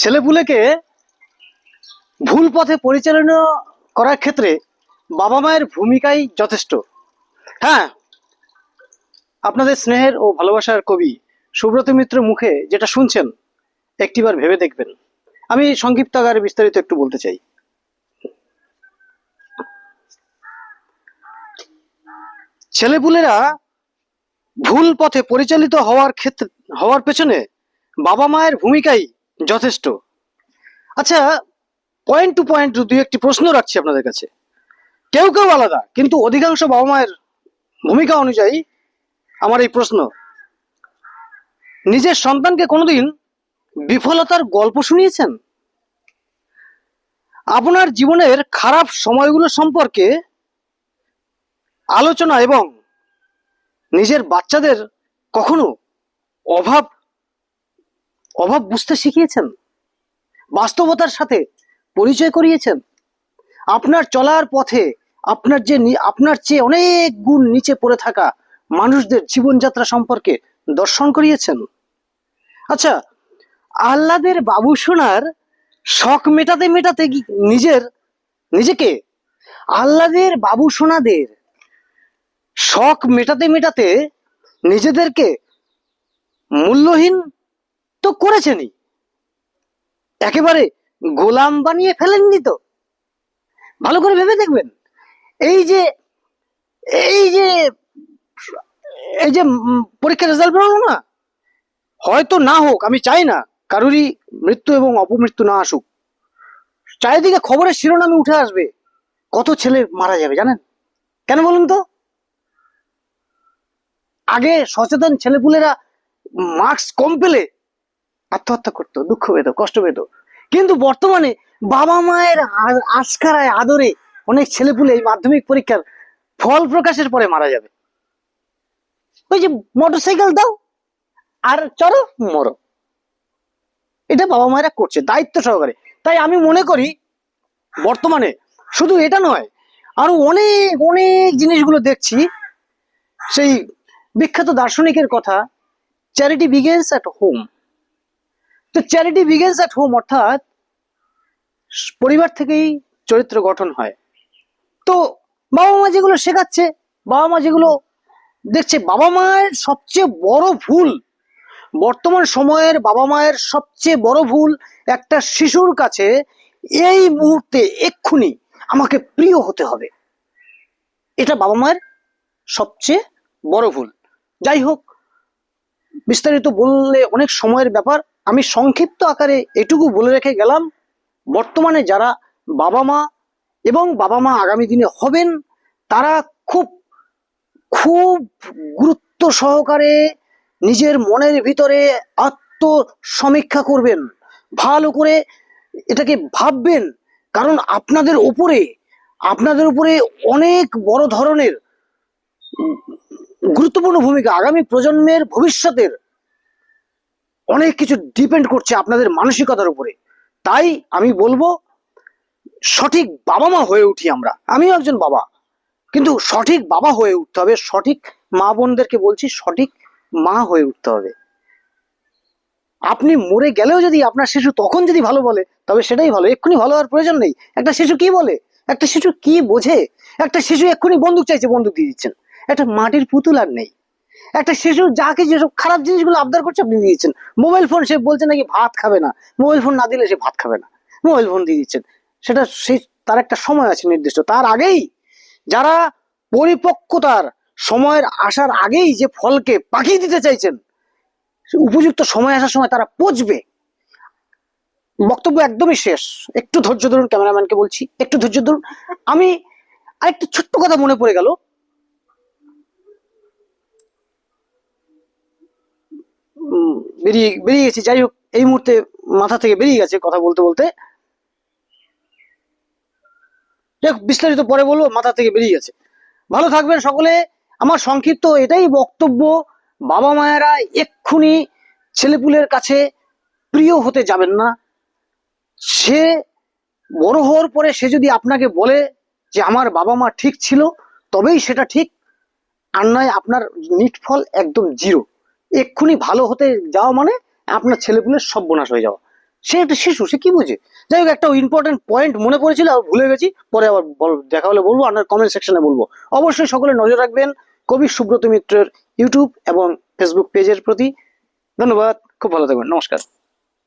ছেলেপুলেকে ভুল পথে পরিচালনা করার ক্ষেত্রে বাবা মায়ের ভূমিকাই যথেষ্ট। হ্যাঁ আপনাদের স্নেহের ও ভালোবাসার কবি সুব্রত মিত্র মুখে যেটা শুনছেন, একটিবার ভেবে দেখবেন। আমি সংক্ষিপ্ত আকারে বিস্তারিত একটু বলতে চাই। ছেলেপুলেরা ভুল পথে পরিচালিত হওয়ার ক্ষেত্রে হওয়ার পেছনে বাবা মায়ের ভূমিকাই যথেষ্ট। আচ্ছা পয়েন্ট টু পয়েন্ট দুই একটি প্রশ্ন রাখছি আপনাদের কাছে। কেউ কেউ আলাদা, কিন্তু অধিকাংশ বাবা মায়ের ভূমিকা অনুযায়ী আমার এই প্রশ্ন। নিজের সন্তানকে কোনোদিন বিফলতার গল্প শুনিয়েছেন? আপনার জীবনের খারাপ সময়গুলো সম্পর্কে আলোচনা এবং নিজের বাচ্চাদের কখনো অভাব অভাব বুঝতে শিখিয়েছেন? বাস্তবতার সাথে পরিচয় করিয়েছেন? আপনার চলার পথে আপনার যে আপনার চেয়ে অনেক গুণ নিচে পড়ে থাকা মানুষদের জীবনযাত্রা সম্পর্কে দর্শন করিয়েছেন? আচ্ছা আহ্লাদের বাবু সোনার শখ মেটাতে মেটাতে নিজের, নিজেকে? আহ্লাদের বাবু সোনাদের শখ মেটাতে মেটাতে নিজেদেরকে মূল্যহীন তো করেছেনই। একেবারে গোলাম বানিয়ে ফেলেননি তো। ভালো করে ভেবে দেখবেন। এই যে এই যে এই যে পরীক্ষার রেজাল্ট বেরোলো না, হয়তো না হোক, আমি চাই না কারুরই মৃত্যু এবং অপমৃত্যু না আসুক। চারিদিকে খবরের শিরোনামে উঠে আসবে, কত ছেলে মারা যাবে, জানেন? কেন বলুন তো? আগে সচেতন ছেলেপুলেরা মার্কস কম পেলে আত্মহত্যা করতো, দুঃখ পেত, কষ্ট পেত। কিন্তু বর্তমানে বাবা মায়ের আ- আশকারায় আদরে অনেক ছেলেপুলে এই মাধ্যমিক পরীক্ষার ফল প্রকাশের পরে মারা যাবে। ওই যে মোটরসাইকেল দাও, আর চলো মরো। এটা বাবা মায়েরা করছে, দায়িত্ব সহকারে। তাই আমি মনে করি, বর্তমানে শুধু এটা নয়, আরও অনেক অনেক জিনিসগুলো দেখছি। সেই বিখ্যাত দার্শনিকের কথা চ্যারিটি বিগেন্স অ্যাট হোম তো চ্যারিটি বিগেন্স অ্যাট হোম অর্থাৎ পরিবার থেকেই চরিত্র গঠন হয়। তো বাবা মা যেগুলো শেখাচ্ছে, বাবা মা যেগুলো দেখছে, বাবা মায়ের সবচেয়ে বড় ভুল, বর্তমান সময়ের বাবা মায়ের সবচেয়ে বড় ভুল একটা শিশুর কাছে এই মুহূর্তে এক্ষুনি আমাকে প্রিয় হতে হবে। এটা বাবা মায়ের সবচেয়ে বড় ভুল। যাই হোক, বিস্তারিত বললে অনেক সময়ের ব্যাপার। আমি সংক্ষিপ্ত আকারে এটুকু বলে রেখে গেলাম, বর্তমানে যারা বাবা মা এবং বাবা মা আগামী দিনে হবেন, তারা খুব খুব গুরুত্ব সহকারে নিজের মনের ভিতরে আত্মসমীক্ষা করবেন, ভালো করে এটাকে ভাববেন। কারণ আপনাদের উপরে আপনাদের উপরে অনেক বড় ধরনের গুরুত্বপূর্ণ ভূমিকা আগামী প্রজন্মের ভবিষ্যতের অনেক কিছু ডিপেন্ড করছে আপনাদের মানসিকতার উপরে। তাই আমি বলব, সঠিক বাবা মা হয়ে উঠি আমরা। আমিও একজন বাবা। কিন্তু সঠিক বাবা হয়ে উঠতে হবে, সঠিক মা বোনদেরকে বলছি, সঠিক মা হয়ে উঠতে হবে। আপনি মরে গেলেও যদি আপনার শিশু তখন যদি ভালো বলে, তবে সেটাই ভালো। এক্ষুনি ভালো হওয়ার প্রয়োজন নেই। একটা শিশু কি বলে? একটা শিশু কি বোঝে? একটা শিশু এক্ষুনি বন্দুক চাইছে, বন্দুক দিয়ে দিচ্ছেন। একটা মাটির পুতুল আর নেই। একটা শিশু যাকে যেসব খারাপ জিনিসগুলো আবদার করছে আপনি দিয়ে দিচ্ছেন মোবাইল ফোন সে বলছে নাকি ভাত খাবে না। মোবাইল ফোন না দিলে সে ভাত খাবে না। মোবাইল ফোন দিয়ে দিচ্ছেন। সেটা সেই তার একটা সময় আছে নির্দিষ্ট। তার আগেই যারা পরিপক্কতার সময়ের আসার আগেই যে ফলকে পাকিয়ে দিতে চাইছেন উপযুক্ত সময় আসার সময় তারা পচবে। বক্তব্য একদমই শেষ। একটু ধৈর্য ধরুন, ক্যামেরাম্যানকে বলছি, একটু ধৈর্য ধরুন। আমি আরেকটা ছোট্ট কথা মনে পড়ে গেল। বেরিয়ে বেরিয়ে গেছি। যাই হোক, এই মুহূর্তে মাথা থেকে বেরিয়ে গেছে কথা বলতে বলতে। যাই বিস্তারিত পরে বলব, মাথা থেকে বেরিয়ে গেছে। ভালো থাকবেন সকলে। আমার সংক্ষিপ্ত এটাই বক্তব্য, বাবা মায়েরা এক্ষুনি ছেলেপুলের কাছে প্রিয় হতে যাবেন না। সে বড় হওয়ার পরে সে যদি আপনাকে বলে যে আমার বাবা মা ঠিক ছিল, তবেই সেটা ঠিক। আর নয়, আপনার নিটফল একদম জিরো। এক্ষুনি ভালো হতে যাওয়া মানে আপনার ছেলেপুলের সর্বনাশ হয়ে যাওয়া। সে একটা শিশু, সে কি বুঝে? যাই হোক, একটা ইম্পর্টেন্ট পয়েন্ট মনে পড়েছিল ভুলে গেছি, পরে আবার দেখা হলে বলব আপনার কমেন্ট সেকশনে বলব। অবশ্যই সকলে নজর রাখবেন কবি সুব্রত মিত্রের ইউটিউব এবং ফেসবুক পেজের প্রতি। ধন্যবাদ, খুব ভালো থাকবেন, নমস্কার।